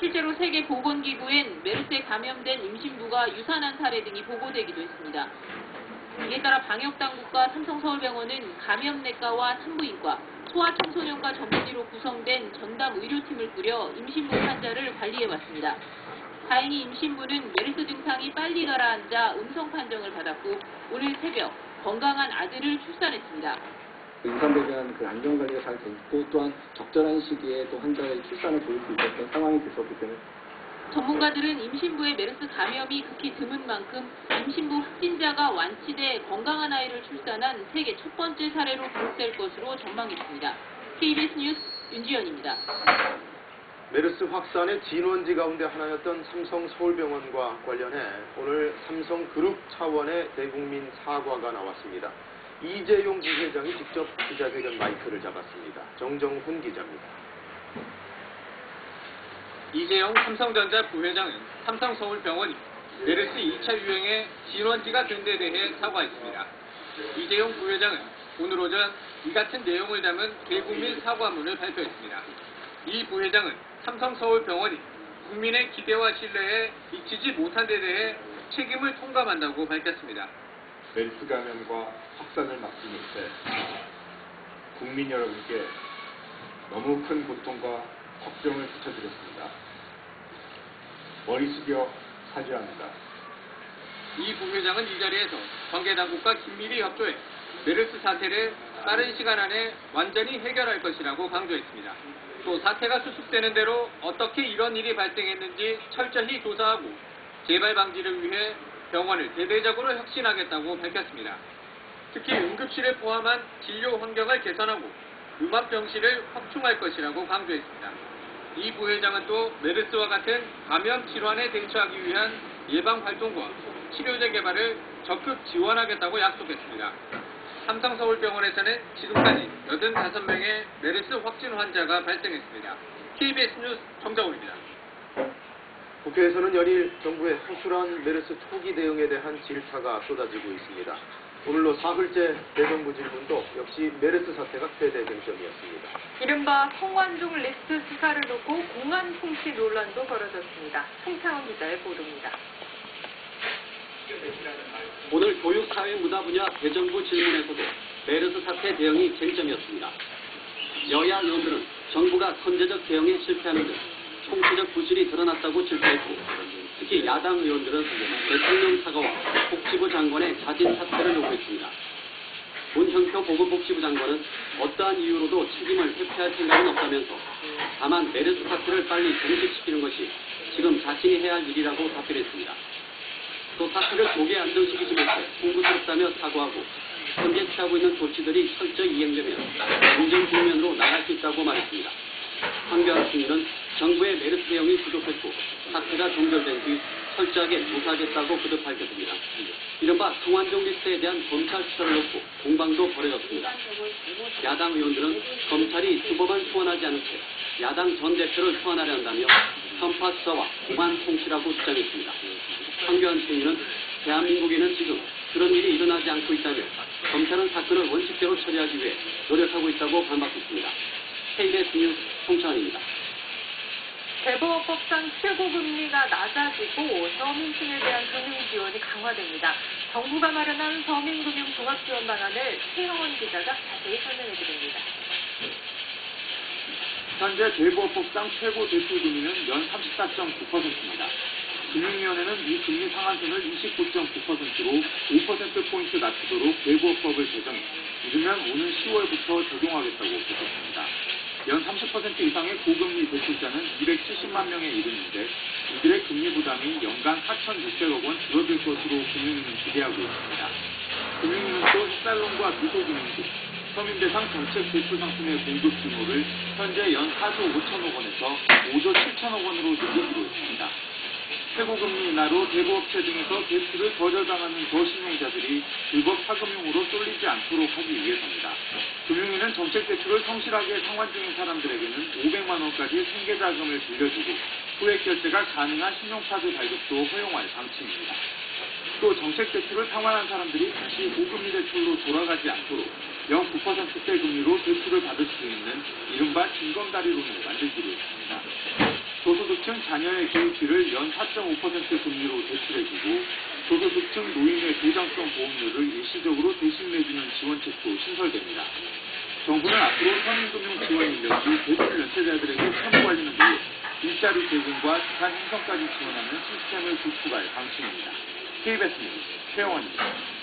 실제로 세계 보건기구엔 메르스에 감염된 임신부가 유산한 사례 등이 보고되기도 했습니다. 이에 따라 방역당국과 삼성서울병원은 감염내과와 산부인과, 소아청소년과 전문의로 구성된 전담 의료팀을 꾸려 임신부 환자를 관리해왔습니다. 다행히 임신부는 메르스 증상이 빨리 가라앉아 음성 판정을 받았고 오늘 새벽 건강한 아들을 출산했습니다. 임산부에 대한 그 안전관리가 잘 됐고 또한 적절한 시기에 또 환자의 출산을 도울 수 있었던 상황이 됐었기 때문에 전문가들은 임신부의 메르스 감염이 극히 드문 만큼 임신부 확진자가 완치돼 건강한 아이를 출산한 세계 첫 번째 사례로 기록될 것으로 전망했습니다. KBS 뉴스 윤지연입니다. 메르스 확산의 진원지 가운데 하나였던 삼성 서울병원과 관련해 오늘 삼성그룹 차원의 대국민 사과가 나왔습니다. 이재용 부회장이 직접 기자회견 마이크를 잡았습니다. 정정훈 기자입니다. 이재용 삼성전자 부회장은 삼성서울병원이 메르스 2차 유행의 진원지가 된 데 대해 사과했습니다. 이재용 부회장은 오늘 오전 이 같은 내용을 담은 대국민 사과문을 발표했습니다. 이 부회장은 삼성서울병원이 국민의 기대와 신뢰에 미치지 못한 데 대해 책임을 통감한다고 밝혔습니다. 메르스 감염과 확산을 막지 못해 국민 여러분께 너무 큰 고통과 걱정을 붙여드렸습니다. 머리 숙여 사죄합니다. 이 부회장은 이 자리에서 관계당국과 긴밀히 협조해 메르스 사태를 빠른 시간 안에 완전히 해결할 것이라고 강조했습니다. 또 사태가 수습되는 대로 어떻게 이런 일이 발생했는지 철저히 조사하고 재발 방지를 위해 병원을 대대적으로 혁신하겠다고 밝혔습니다. 특히 응급실을 포함한 진료 환경을 개선하고 음압병실을 확충할 것이라고 강조했습니다. 이 부회장은 또 메르스와 같은 감염 질환에 대처하기 위한 예방 활동과 치료제 개발을 적극 지원하겠다고 약속했습니다. 삼성서울병원에서는 지금까지 85명의 메르스 확진 환자가 발생했습니다. KBS 뉴스 정정훈입니다. 국회에서는 연일 정부의 허술한 메르스 초기 대응에 대한 질타가 쏟아지고 있습니다. 오늘로 사흘째 대정부 질문도 역시 메르스 사태가 최대 쟁점이었습니다. 이른바 성완종 리스트 수사를 놓고 공안 통치 논란도 벌어졌습니다. 송창원 기자의 보도입니다. 오늘 교육사회문화 분야 대정부 질문에서도 메르스 사태 대응이 쟁점이었습니다. 여야 의원들은 정부가 선제적 대응에 실패하는 등 총체적 부실이 드러났다고 질타했고 특히 야당 의원들은 대통령 사과와 복지부 장관의 자진 사퇴를 요구했습니다. 문형표 보건복지부 장관은 어떠한 이유로도 책임을 회피할 생각은 없다면서 다만 메르스 사태를 빨리 종식시키는 것이 지금 자신이 해야 할 일이라고 답변했습니다. 또 사태를 조기 안정시키지 못해 송구스럽다며 사과하고 현재 취하고 있는 조치들이 철저히 이행되면 안전 국면으로 나갈 수 있다고 말했습니다. 황교안 총리는 정부의 메르스 대응이 부족했고 사태가 종결된 뒤 철저하게 조사하겠다고 거듭 밝혔습니다. 이른바 성완종 리스트에 대한 검찰 수사를 놓고 공방도 벌어졌습니다. 야당 의원들은 검찰이 주범만 소환하지 않은 채 야당 전 대표를 소환하려 한다며 편파 수사와 공안 통치라고 주장했습니다. 황교안 총리는 대한민국에는 지금 그런 일이 일어나지 않고 있다며 검찰은 사건을 원칙대로 처리하기 위해 노력하고 있다고 반박했습니다. KBS 뉴스 송창원입니다. 대법원법상 최고금리가 낮아지고 서민층에 대한 금융 지원이 강화됩니다. 정부가 마련한 서민금융 종합지원 방안을 최영원 기자가 자세히 설명해 드립니다. 현재 대부업법상 최고 대출 금리는 연 34.9%입니다. 금융위원회는 이 금리 상한선을 29.9%로 5%포인트 낮추도록 대부업법을 제정해 이르면 오는 10월부터 적용하겠다고 밝혔습니다. 연 30% 이상의 고금리 대출자는 270만 명에 이르는데 이들의 금리 부담이 연간 4,600억 원 줄어들 것으로 금융위는 기대하고 있습니다. 금융위는 또 햇살론과 미소금융 등 서민 대상 정책 대출 상품의 공급 규모를 현재 연 4조 5천억 원에서 5조 7천억 원으로 늘리기로 했습니다. 최고금리 인하로 대부업체 등에서 대출을 거절당하는 저신용자들이 불법 사금융으로 쏠리지 않도록 하기 위해서입니다. 금융위는 정책 대출을 성실하게 상환 중인 사람들에게는 500만 원까지 생계자금을 빌려주고 후액 결제가 가능한 신용카드 발급도 허용할 방침입니다. 또 정책 대출을 상환한 사람들이 다시 고금리 대출로 돌아가지 않도록 0.9%대 금리로 대출을 받을 수 있는 이른바 징검다리론을 만들기로 했습니다. 저소득층 자녀의 교육비를 연 4.5% 금리로 대출해주고 저소득층 노인의 도장성 보험료를 일시적으로 대신 내주는 지원책도 신설됩니다. 정부는 앞으로 서민금융 지원 인력이 대출 연체자들에게 채무 관리는 물론 일자리 제공과 자산 형성까지 지원하는 시스템을 구축할 방침입니다. KBS 뉴스 최영원입니다.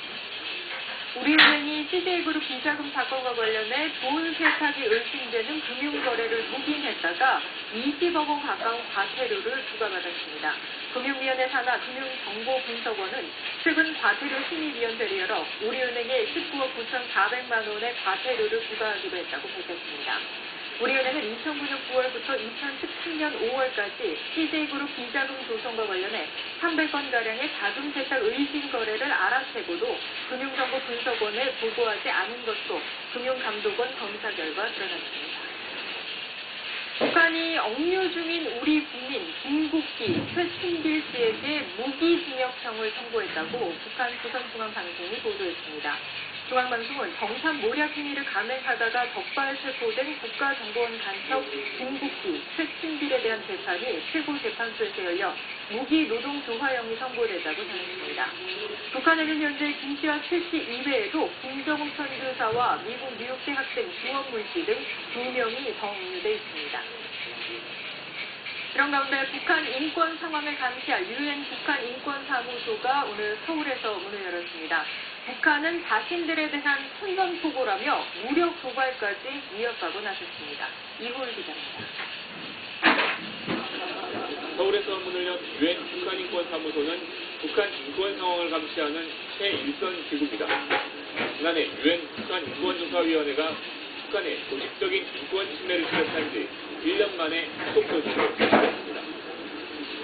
우리은행이 CJ그룹 비자금 사건과 관련해 돈 세탁이 의심되는 금융거래를 묵인했다가 20억 원 가까운 과태료를 부과받았습니다. 금융위원회 산하 금융정보분석원은 최근 과태료 심의위원회를 열어 우리은행에 19억 9,400만 원의 과태료를 부과하기로 했다고 밝혔습니다. 우리은행은 2009년 9월부터 2017년 5월까지 CJ그룹 비자금 조성과 관련해 300건가량의 자금 세탁 의심 거래를 알아채고도 금융정보 분석원에 보고하지 않은 것으로 금융감독원 검사 결과 드러났습니다. 북한이 억류 중인 우리 국민 김국기, 최춘길 씨에게 무기징역형을 선고했다고 북한 조선중앙방송이 보도했습니다. 중앙방송은 정산 모략 행위를 감행하다가 적발 체포된 국가정보원 간첩 김국기, 최춘길에 대한 재판이 최고재판소에서 열려 무기 노동 조화형이 선고됐다고 전했습니다. 북한에는 현재 김 씨와 최씨 이외에도 김정은 선교사와 미국 뉴욕대 학생 주원문 씨등두 명이 더 억류돼 있습니다. 이런 가운데 북한 인권 상황을 감시할 유엔 북한 인권사무소가 오늘 서울에서 문을 열었습니다. 북한은 자신들에 대한 선전포고라며 무력 도발까지 위협하고 나섰습니다. 이홀 기자입니다. 서울에서 문을 연 유엔 북한인권사무소는 북한 인권 상황을 감시하는 최일선 기구입니다. 지난해 유엔 북한 인권조사위원회가 북한의 조직적인 인권 침해를 지적한 지 1년 만에 조치를 실시했습니다.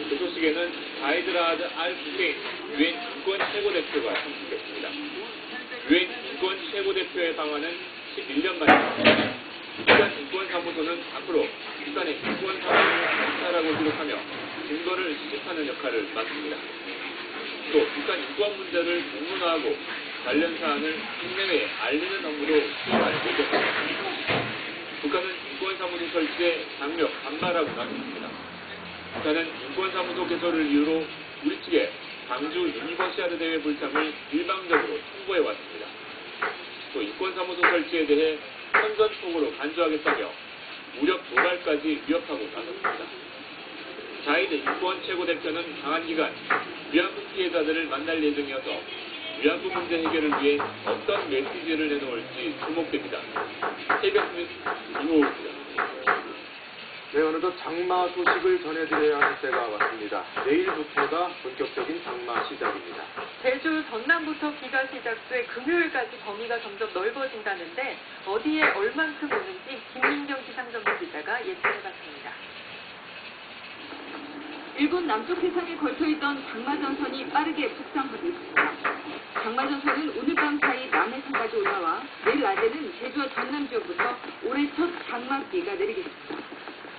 그 소식에는 가이드라드 알 후세인 유엔 인권 최고대표가 참석했습니다. 유엔 인권 최고대표의 방안은 11년 만입니다. 북한 인권사무소는 앞으로 북한의 인권 상황을 감찰하고 기록하며 증거를 수집하는 역할을 맡습니다. 또 북한 인권 문제를 공문화하고 관련 사안을 국내외에 알리는 업무도 수행할 예정입니다. 북한은 인권사무소 설치에 장력 반발하고 나섰습니다. 북한은 인권사무소 개설을 이유로 우리 측에 광주 유니버시아드 대회 불참을 일방적으로 통보해왔습니다. 또 인권사무소 설치에 대해 선전포고로 간주하겠다며 무력 도발까지 위협하고 나섰습니다. 자이드 인권 최고대표는 방한 기간 위안부 피해자들을 만날 예정이어서 위안부 문제 해결을 위해 어떤 메시지를 내놓을지 주목됩니다. KBS 뉴스 이호입니다. 네, 어느덧 장마 소식을 전해드려야 할 때가 왔습니다. 내일부터가 본격적인 장마 시작입니다. 제주 전남부터 비가 시작돼 금요일까지 범위가 점점 넓어진다는데 어디에 얼만큼 오는지 김민경 기상정보 기자가 예측해봤습니다. 일본 남쪽 해상에 걸쳐있던 장마전선이 빠르게 북상하고 있습니다. 장마전선은 오늘 밤 사이 남해상까지 올라와 내일 낮에는 제주와 전남 지역부터 올해 첫 장맛비가 내리겠습니다.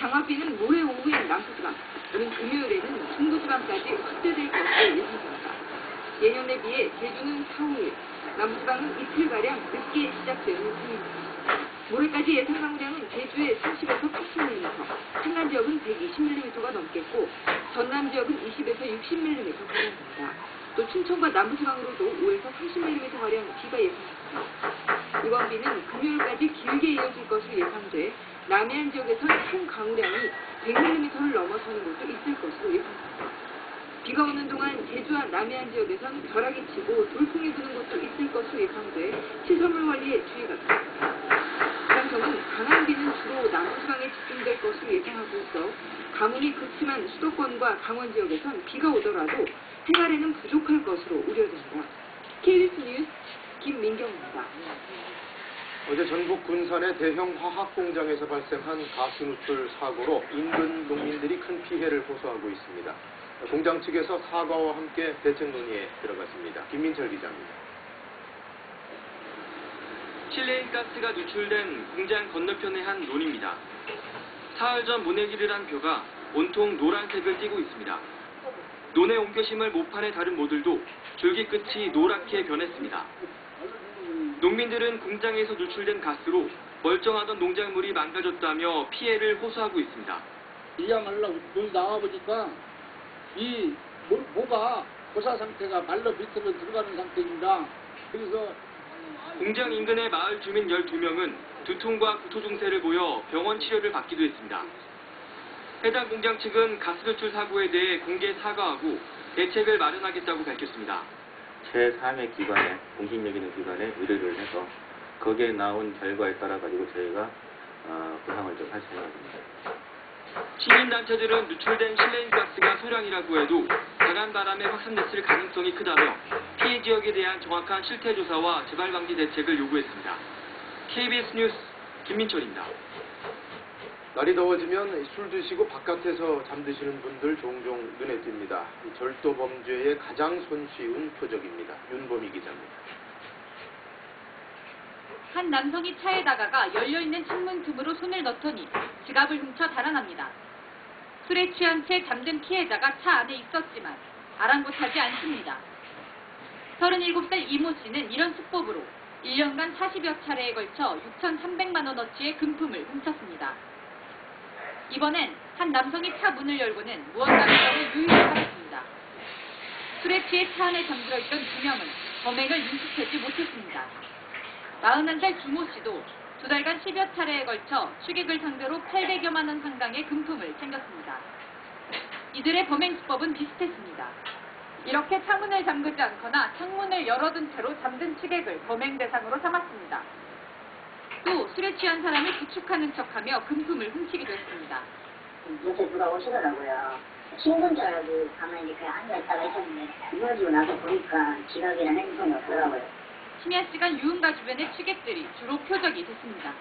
장맛비는 모레 오후엔 남부지방, 오는 금요일에는 중부지방까지 확대될 것으로 예상됩니다. 예년에 비해 제주는 4, 5일, 남부지방은 이틀가량 늦게 시작되는 편입니다. 모레까지 예상 강우량은 제주에 30에서 80mm, 산간 지역은 120mm가 넘겠고 전남 지역은 20에서 60mm 가량입니다. 또 춘천과 남부 지방으로도 5에서 30mm 가량 비가 예상됩니다. 이번 비는 금요일까지 길게 이어질 것으로 예상돼 남해안 지역에서 총 강우량이 100mm를 넘어서는 곳도 있을 것으로 예상됩니다. 비가 오는 동안 제주와 남해안 지역에선 벼락이 치고 돌풍이 부는 곳도 있을 것으로 예상돼 시설물 관리에 주의가 필요합니다. 기상청은 강한 비는 주로 남부지방에 집중될 것으로 예상하고 있어 가뭄이 그치만 수도권과 강원 지역에선 비가 오더라도 생활에는 부족할 것으로 우려됩니다. KBS 뉴스 김민경입니다. 어제 전북 군산의 대형 화학 공장에서 발생한 가스 누출 사고로 인근 농민들이 큰 피해를 호소하고 있습니다. 공장 측에서 사과와 함께 대책 논의에 들어갔습니다. 김민철 기자입니다. 실내인 가스가 누출된 공장 건너편의 한 논입니다. 사흘 전 모내기를 한 벼가 온통 노란색을 띠고 있습니다. 논에 옮겨 심을 모판의 다른 모들도 줄기 끝이 노랗게 변했습니다. 농민들은 공장에서 누출된 가스로 멀쩡하던 농작물이 망가졌다며 피해를 호소하고 있습니다. 입양하려고 눈 나와보니까 이 모, 모가 고사 상태가 말로 비틀어 들어가는 상태입니다. 그래서 공장 인근의 마을 주민 12명은 두통과 구토 증세를 보여 병원 치료를 받기도 했습니다. 해당 공장 측은 가스 배출 사고에 대해 공개 사과하고 대책을 마련하겠다고 밝혔습니다. 제3의 기관에 공신력 있는 기관에 의뢰를 해서 거기에 나온 결과에 따라 가지고 저희가 어, 보상을 좀 할 생각입니다. 시민단체들은 누출된 실내인 가스가 소량이라고 해도 강한 바람에 확산됐을 가능성이 크다며 피해 지역에 대한 정확한 실태 조사와 재발 방지 대책을 요구했습니다. KBS 뉴스 김민철입니다. 날이 더워지면 술 드시고 바깥에서 잠드시는 분들 종종 눈에 띕니다. 이 절도 범죄의 가장 손쉬운 표적입니다. 윤범희 기자입니다. 한 남성이 차에 다가가 열려있는 창문 틈으로 손을 넣더니 지갑을 훔쳐 달아납니다. 술에 취한 채 잠든 피해자가 차 안에 있었지만 아랑곳하지 않습니다. 37살 이모 씨는 이런 수법으로 1년간 40여 차례에 걸쳐 6,300만 원어치의 금품을 훔쳤습니다. 이번엔 한 남성이 차 문을 열고는 무언가 가방을 유유하였습니다. 술에 취해 차 안에 잠들어 있던 두 명은 범행을 눈치채지 못했습니다. 41살 주모 씨도 두 달간 10여 차례에 걸쳐 취객을 상대로 800여만 원 상당의 금품을 챙겼습니다. 이들의 범행 수법은 비슷했습니다. 이렇게 창문을 잠그지 않거나 창문을 열어둔 채로 잠든 취객을 범행 대상으로 삼았습니다. 또 술에 취한 사람을 부축하는 척하며 금품을 훔치기도 했습니다. 밑에 누가 오시더라고요. 친구인 줄 알고 가만히 이렇게 앉아있다가 있었는데 이어지고 나서 보니까 지갑이랑 핸드폰이 없더라고요. 심야 시간 유흥가 주변의 취객들이 주로 표적이 됐습니다.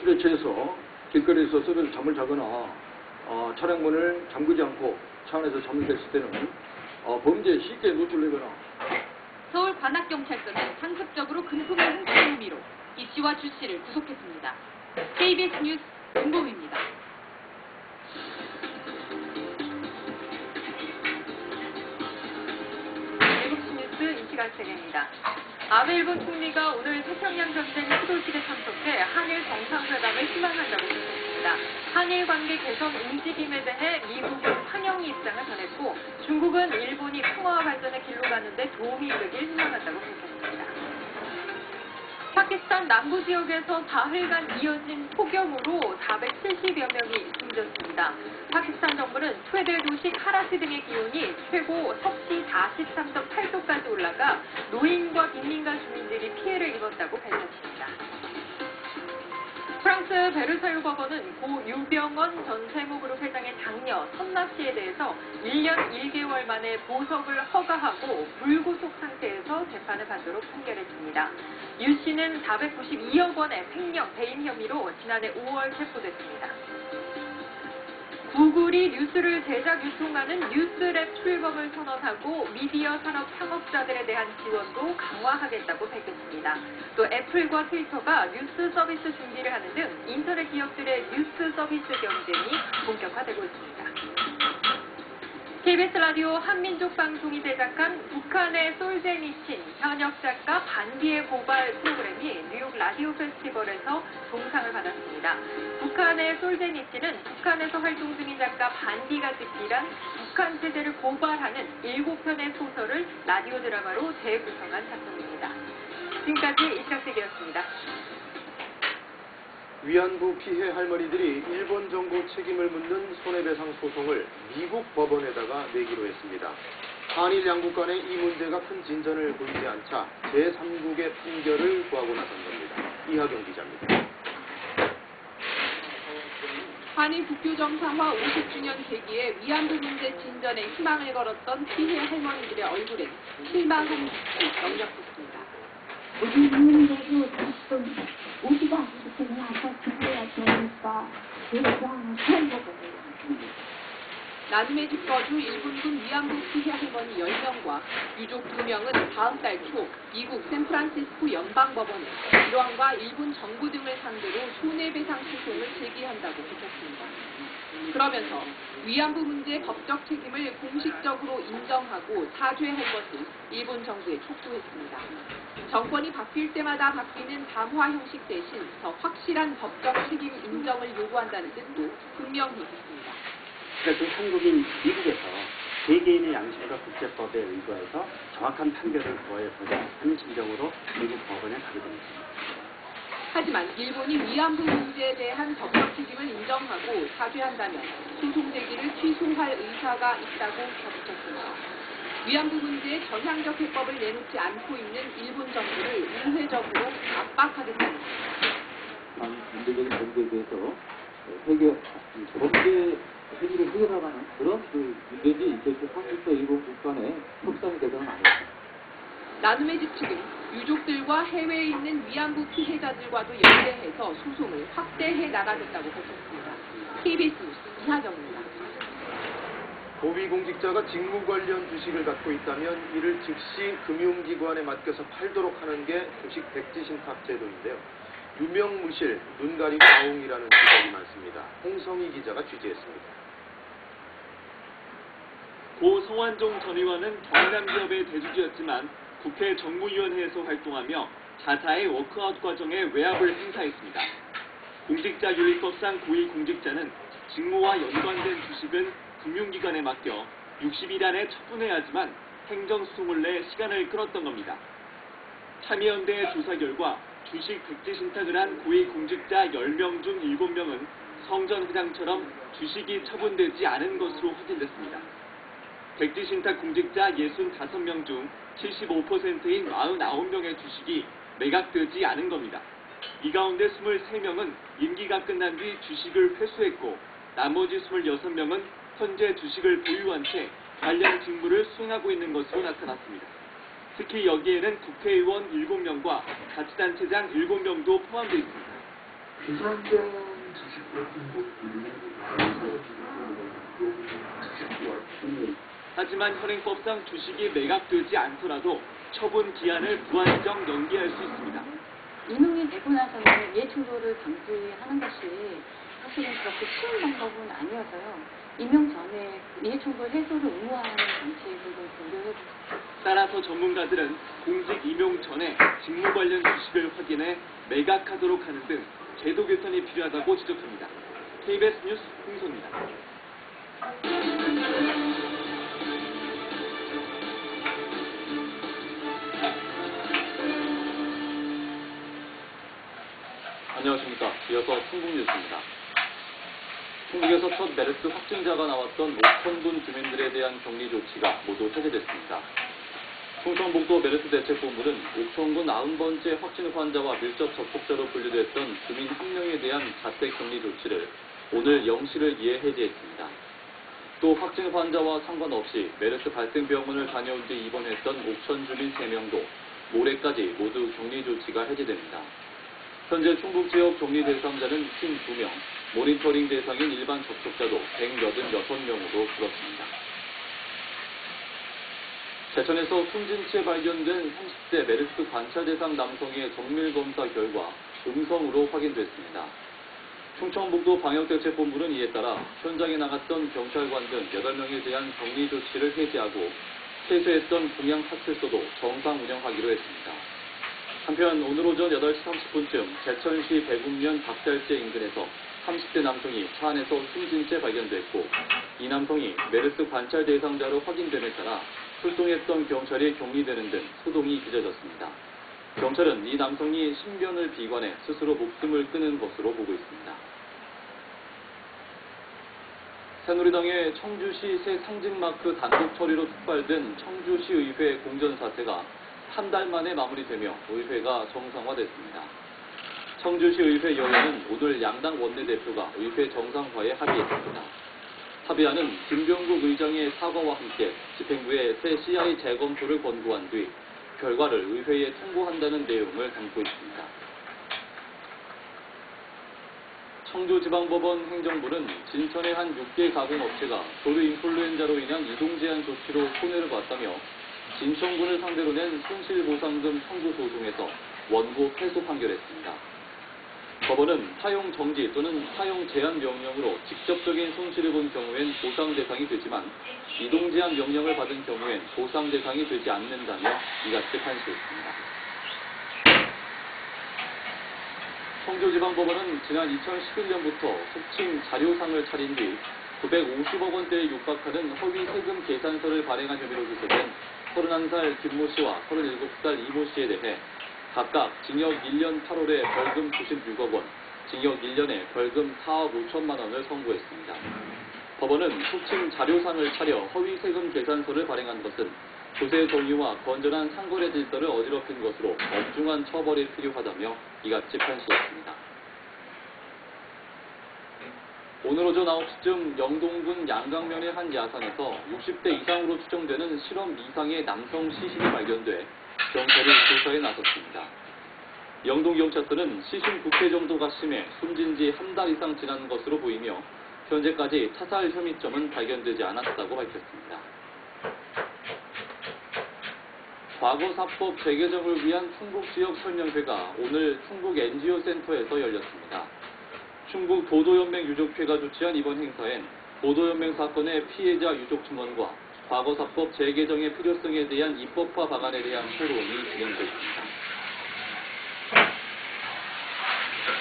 술에 취해서 길거리에서 술을 잠을 자거나 어, 차량 문을 잠그지 않고 차 안에서 잠을 잤을 때는 어, 범죄에 쉽게 노출되거나 서울 관악경찰서는 상습적으로 금품을 훔친 혐의로 이 씨와 주 씨를 구속했습니다. KBS 뉴스 이 시간 책입니다. 아베 일본 총리가 오늘 태평양 전쟁 수도식에 참석해 한일 정상회담을 희망한다고 밝혔습니다. 한일 관계 개선 움직임에 대해 미국은 환영의 입장을 전했고 중국은 일본이 평화와 발전의 길로 가는데 도움이 되길 희망한다고 밝혔습니다. 파키스탄 남부 지역에서 사흘간 이어진 폭염으로 470여 명이 숨졌습니다. 파키스탄 정부는 스웨델 도시 카라치 등의 기온이 최고 섭씨 43.8도까지 올라가 노인과 빈민가 주민들이 피해를 입었다고 밝혔습니다. 프랑스 베르사유 법원은 고 유병원 전 세무그룹 회장의 장녀 선나 씨에 대해서 1년 1개월 만에 보석을 허가하고 불구속 상태에서 재판을 받도록 판결했습니다. 유 씨는 492억 원의 횡령 배임 혐의로 지난해 5월 체포됐습니다. 구글이 뉴스를 제작 유통하는 뉴스랩 출범을 선언하고 미디어 산업 창업자들에 대한 지원도 강화하겠다고 밝혔습니다. 또 애플과 트위터가 뉴스 서비스 준비를 하는 등 인터넷 기업들의 뉴스 서비스 경쟁이 본격화되고 있습니다. KBS 라디오 한민족 방송이 제작한 북한의 솔제니친 현역 작가 반디의 고발 프로그램이 뉴욕 라디오 페스티벌에서 동상을 받았습니다. 북한의 솔제니친은 북한에서 활동 중인 작가 반디가 집필한 북한 세대를 고발하는 7편의 소설을 라디오 드라마로 재구성한 작품입니다. 지금까지 이창택이었습니다. 위안부 피해 할머니들이 일본 정부 책임을 묻는 손해배상 소송을 미국 법원에다가 내기로 했습니다. 한일 양국 간의 이 문제가 큰 진전을 보이지 않자 제3국의 판결을 구하고 나선 겁니다. 이하경 기자입니다. 한일 국교 정상화 50주년 계기에 위안부 문제 진전에 희망을 걸었던 피해 할머니들의 얼굴엔 실망한 빛이 역력했습니다. 우리 국민들도 지금 오지도 않고 나서 죽어야 되니까 그래서 행복을 나눔의 집거주 일본군 위안부 피해 할머니 10명과 유족 2명은 다음 달 초 미국 샌프란시스코 연방법원에 일왕과 일본 정부 등을 상대로 손해배상 소송을 제기한다고 밝혔습니다. 그러면서 위안부 문제의 법적 책임을 공식적으로 인정하고 사죄할 것을 일본 정부에 촉구했습니다. 정권이 바뀔 때마다 바뀌는 담화 형식 대신 더 확실한 법적 책임 인정을 요구한다는 뜻도 분명히 했습니다. 그래서 한국인 미국에서 개개인의 양심과 국제법에 의거해서 정확한 판결을 구해보자 하는 심정으로 미국 법원에 가게 됩니다. 하지만 일본이 위안부 문제에 대한 법적 책임을 인정하고 사죄한다면 소송 제기를 취소할 의사가 있다고 덧붙였습니다. 위안부 문제에 전향적 해법을 내놓지 않고 있는 일본 정부를 우회적으로 압박하겠다는 문제적인 범죄에 대해서 해결, 범죄 행위를 해결하는 그런 그 문제지 결국 한국과 일본 국 간의 협상이 되거나 아닙니다. 나눔의 집측은 유족들과 해외에 있는 위안부 피해자들과도 연대해서 소송을 확대해 나가겠다고 밝혔습니다. KBS 뉴스 이하정입니다. 고위공직자가 직무 관련 주식을 갖고 있다면 이를 즉시 금융기관에 맡겨서 팔도록 하는 게 주식 백지신탁 제도인데요. 유명무실, 눈 가리고 아웅이라는 지적이 많습니다. 홍성희 기자가 취재했습니다. 고 성완종 전 의원은 경남기업의 대주주였지만 국회 정무위원회에서 활동하며 자사의 워크아웃 과정에 외압을 행사했습니다. 공직자 윤리법상 고위 공직자는 직무와 연관된 주식은 금융기관에 맡겨 60일 안에 처분해야 하지만 행정소송을 내 시간을 끌었던 겁니다. 참여연대의 조사 결과 주식 백지 신탁을 한 고위 공직자 10명 중 7명은 성전 회장처럼 주식이 처분되지 않은 것으로 확인됐습니다. 백지 신탁 공직자 65명 중 75%인 49명의 주식이 매각되지 않은 겁니다. 이 가운데 23명은 임기가 끝난 뒤 주식을 회수했고 나머지 26명은 현재 주식을 보유한 채 관련 직무를 수행하고 있는 것으로 나타났습니다. 특히 여기에는 국회의원 7명과 자치단체장 7명도 포함되어 있습니다. 비상장 주식 같은 것들이 하지만 현행법상 주식이 매각되지 않더라도 처분 기한을 무한정 연기할 수 있습니다. 이능이 되고 나서는 이해충돌을 방지하는 것이 사실은 그렇게 쉬운 방법은 아니어서요. 임명 전에 이해충돌 해소를 의무화하는 정책을 좀 고려해 따라서 전문가들은 공직 임용 전에 직무 관련 주식을 확인해 매각하도록 하는 등 제도 개선이 필요하다고 지적합니다. KBS 뉴스 홍소입니다. 안녕하십니까. 이어서 충북뉴스입니다. 충북에서 첫 메르스 확진자가 나왔던 옥천군 주민들에 대한 격리 조치가 모두 해제됐습니다. 충청북도 메르스 대책본부는 옥천군 90번째 확진 환자와 밀접 접촉자로 분류됐던 주민 한 명에 대한 자택 격리 조치를 오늘 0시를 기해 해제했습니다. 또 확진 환자와 상관없이 메르스 발생 병원을 다녀온 뒤 입원했던 옥천 주민 3명도 모레까지 모두 격리 조치가 해제됩니다. 현재 충북 지역 격리 대상자는 52명, 모니터링 대상인 일반 접촉자도 186명으로 줄었습니다. 제천에서 숨진 채 발견된 30대 메르스 관찰 대상 남성의 정밀 검사 결과 음성으로 확인됐습니다. 충청북도 방역대책본부는 이에 따라 현장에 나갔던 경찰관 등 8명에 대한 격리 조치를 해제하고 폐쇄했던 공양 파출소도 정상 운영하기로 했습니다. 한편 오늘 오전 8시 30분쯤 제천시 배국면 박달제 인근에서 30대 남성이 차 안에서 숨진 채 발견됐고 이 남성이 메르스 관찰 대상자로 확인됨에 따라 출동했던 경찰이 격리되는 등 소동이 빚어졌습니다. 경찰은 이 남성이 신변을 비관해 스스로 목숨을 끊은 것으로 보고 있습니다. 새누리당의 청주시 새 상징마크 단독 처리로 촉발된 청주시의회 공전 사태가 한 달 만에 마무리되며 의회가 정상화됐습니다. 청주시 의회 여야는 오늘 양당 원내대표가 의회 정상화에 합의했습니다. 합의안은 김병국 의장의 사과와 함께 집행부에 새 CI 재검토를 권고한 뒤 결과를 의회에 통보한다는 내용을 담고 있습니다. 청주지방법원 행정부는 진천의 한 육개 가공업체가 조류 인플루엔자로 인한 이동 제한 조치로 손해를 봤다며 진천군을 상대로 낸 손실보상금 청구 소송에서 원고 패소 판결했습니다. 법원은 사용 정지 또는 사용 제한 명령으로 직접적인 손실을 본 경우엔 보상 대상이 되지만 이동 제한 명령을 받은 경우엔 보상 대상이 되지 않는다며 이같이 판시했습니다. 청주지방법원은 지난 2011년부터 속칭 자료상을 차린 뒤 950억 원대에 육박하는 허위 세금 계산서를 발행한 혐의로 기소된 31살 김모 씨와 37살 이모 씨에 대해 각각 징역 1년 8월에 벌금 96억 원, 징역 1년에 벌금 4억 5천만 원을 선고했습니다. 법원은 속칭 자료상을 차려 허위 세금 계산서를 발행한 것은 조세 정의와 건전한 상거래 질서를 어지럽힌 것으로 엄중한 처벌이 필요하다며 이같이 판시했습니다. 오늘 오전 9시쯤 영동군 양강면의 한 야산에서 60대 이상으로 추정되는 실험 이상의 남성 시신이 발견돼 경찰이 조사에 나섰습니다. 영동경찰서는 시신 부패 정도가 심해 숨진 지 한 달 이상 지난 것으로 보이며 현재까지 타살 혐의점은 발견되지 않았다고 밝혔습니다. 과거 사법 재개정을 위한 충북 지역 설명회가 오늘 충북 NGO 센터에서 열렸습니다. 충북 도도연맹 유족회가 주최한 이번 행사엔 도도연맹 사건의 피해자 유족 증언과 과거사법 재개정의 필요성에 대한 입법화 방안에 대한 토론이 진행됐습니다.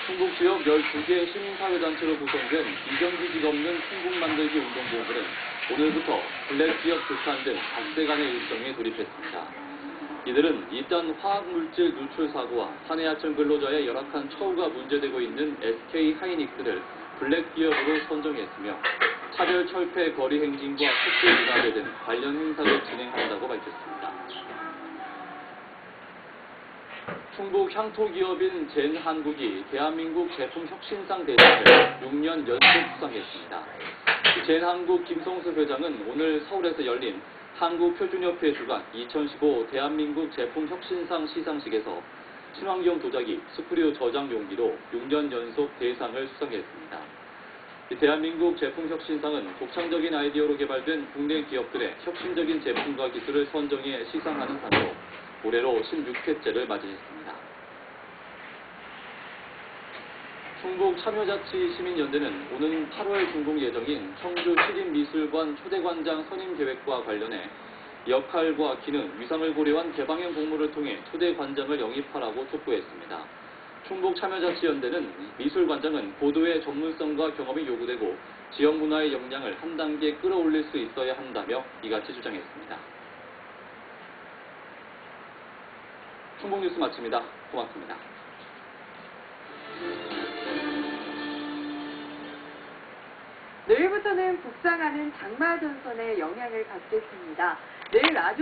충북 지역 12개 시민사회단체로 구성된 비정규직 없는 충북 만들기 운동본부는 오늘부터 블랙 지역 북한 등 닷새간의 일정에 돌입했습니다. 이들은 이딴 화학물질 누출 사고와 산해하청 근로자의 열악한 처우가 문제되고 있는 SK 하이닉스를 블랙 기업으로 선정했으며 차별 철폐 거리 행진과 특수 문화재 등 관련 행사를 진행한다고 밝혔습니다. 충북 향토 기업인 젠 한국이 대한민국 제품 혁신상 대상을 6년 연속 수상했습니다. 젠 한국 김성수 회장은 오늘 서울에서 열린 한국표준협회 주관 2015 대한민국 제품 혁신상 시상식에서 친환경 도자기 스프리오 저장 용기로 6년 연속 대상을 수상했습니다. 이 대한민국 제품 혁신상은 독창적인 아이디어로 개발된 국내 기업들의 혁신적인 제품과 기술을 선정해 시상하는 상으로 올해로 16회째를 맞이했습니다. 충북 참여자치 시민연대는 오는 8월 준공 예정인 청주 시립미술관 초대관장 선임 계획과 관련해 역할과 기능, 위상을 고려한 개방형 공모를 통해 초대관장을 영입하라고 촉구했습니다. 충북 참여자치연대는 미술관장은 고도의 전문성과 경험이 요구되고 지역 문화의 역량을 한 단계 끌어올릴 수 있어야 한다며 이같이 주장했습니다. 충북 뉴스 마칩니다. 고맙습니다. 내일부터는 북상하는 장마 전선의 영향을 받겠습니다. 내일 아주